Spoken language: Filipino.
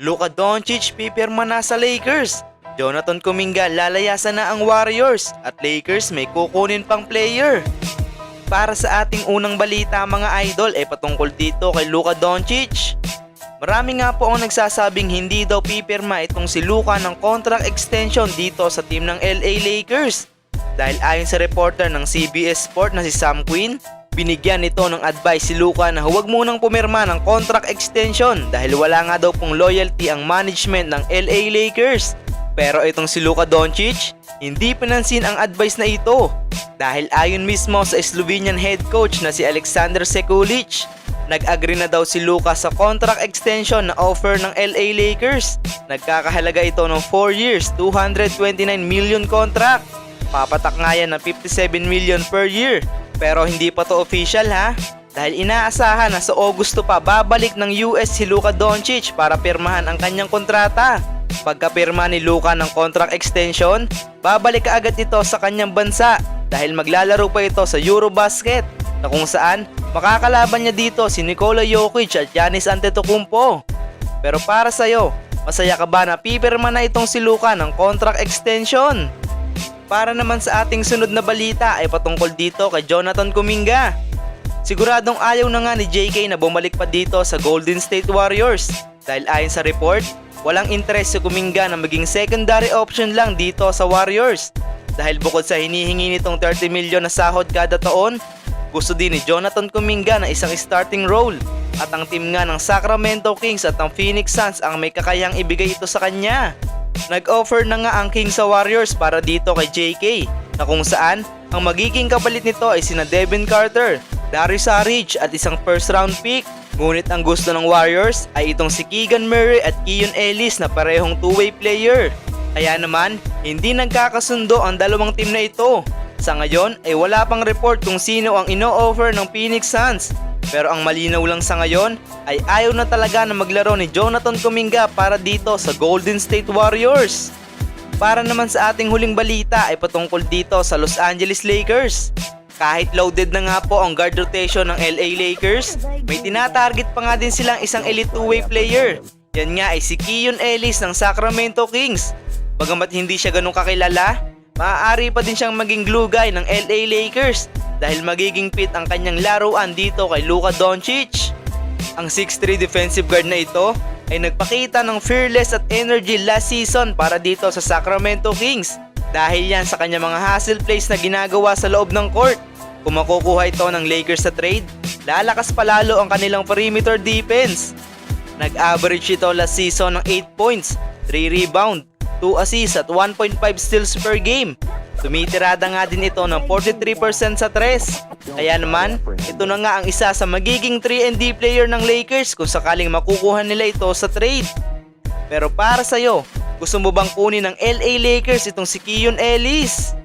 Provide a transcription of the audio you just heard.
Luka Doncic pipirma na sa Lakers. Jonathan Kuminga lalayasan na ang Warriors at Lakers may kukunin pang player. Para sa ating unang balita mga idol ay patungkol dito kay Luka Doncic. Marami nga po ang nagsasabing hindi daw pipirma itong si Luka ng contract extension dito sa team ng LA Lakers. Dahil ayon sa reporter ng CBS Sport na si Sam Quinn, binigyan nito ng advice si Luka na huwag munang pumirma ng contract extension dahil wala nga daw pong loyalty ang management ng LA Lakers. Pero itong si Luka Doncic, hindi pinansin ang advice na ito dahil ayon mismo sa Slovenian head coach na si Alexander Sekulic, nag-agree na daw si Luka sa contract extension na offer ng LA Lakers. Nagkakahalaga ito ng 4 years, 229 million contract. Papatak nga yan ng 57 million per year. Pero hindi pa to official ha. Dahil inaasahan na sa Augusto pa babalik ng US si Luka Doncic para pirmahan ang kanyang kontrata. Pagkapirma ni Luka ng contract extension, babalik ka agad ito sa kanyang bansa dahil maglalaro pa ito sa Eurobasket na kung saan makakalaban niya dito si Nikola Jokic at Giannis Antetokounmpo. Pero para sa'yo, masaya ka ba na pipirma na itong si Luka ng contract extension? Para naman sa ating sunod na balita ay patungkol dito kay Jonathan Kuminga. Siguradong ayaw na nga ni JK na bumalik pa dito sa Golden State Warriors dahil ayon sa report, walang interest si Kuminga na maging secondary option lang dito sa Warriors. Dahil bukod sa hinihingi nitong 30 milyon na sahod kada taon, gusto din ni Jonathan Kuminga ng isang starting role at ang team nga ng Sacramento Kings at ng Phoenix Suns ang may kakayang ibigay ito sa kanya. Nag-offer na nga ang Kings sa Warriors para dito kay JK na kung saan ang magiging kapalit nito ay sina Devin Carter, Darius Saric at isang first round pick. Ngunit ang gusto ng Warriors ay itong si Keegan Murray at Keon Ellis na parehong two-way player. Kaya naman, hindi nagkakasundo ang dalawang team na ito. Sa ngayon ay wala pang report kung sino ang ino-offer ng Phoenix Suns. Pero ang malinaw lang sa ngayon ay ayaw na talaga na maglaro ni Jonathan Kuminga para dito sa Golden State Warriors. Para naman sa ating huling balita ay patungkol dito sa Los Angeles Lakers. Kahit loaded na nga po ang guard rotation ng LA Lakers, may tinatarget pa nga din silang isang elite two-way player. Yan nga ay si Keon Ellis ng Sacramento Kings. Bagamat hindi siya ganun kakilala, maaari pa din siyang maging glue guy ng LA Lakers dahil magiging fit ang kanyang laruan dito kay Luka Doncic. Ang 6'3 defensive guard na ito ay nagpakita ng fearless at energy last season para dito sa Sacramento Kings dahil yan sa kanyang mga hustle plays na ginagawa sa loob ng court. Kung makukuha ito ng Lakers sa trade, lalakas palalo ang kanilang perimeter defense. Nag-average ito last season ng 8 points, 3 rebound, 2 assists at 1.5 steals per game. Tumitirada nga din ito ng 43% sa tres. Kaya naman, ito na nga ang isa sa magiging 3 D player ng Lakers kung sakaling makukuha nila ito sa trade. Pero para sa'yo, gusto mo bang kunin ng LA Lakers itong si Keon Ellis?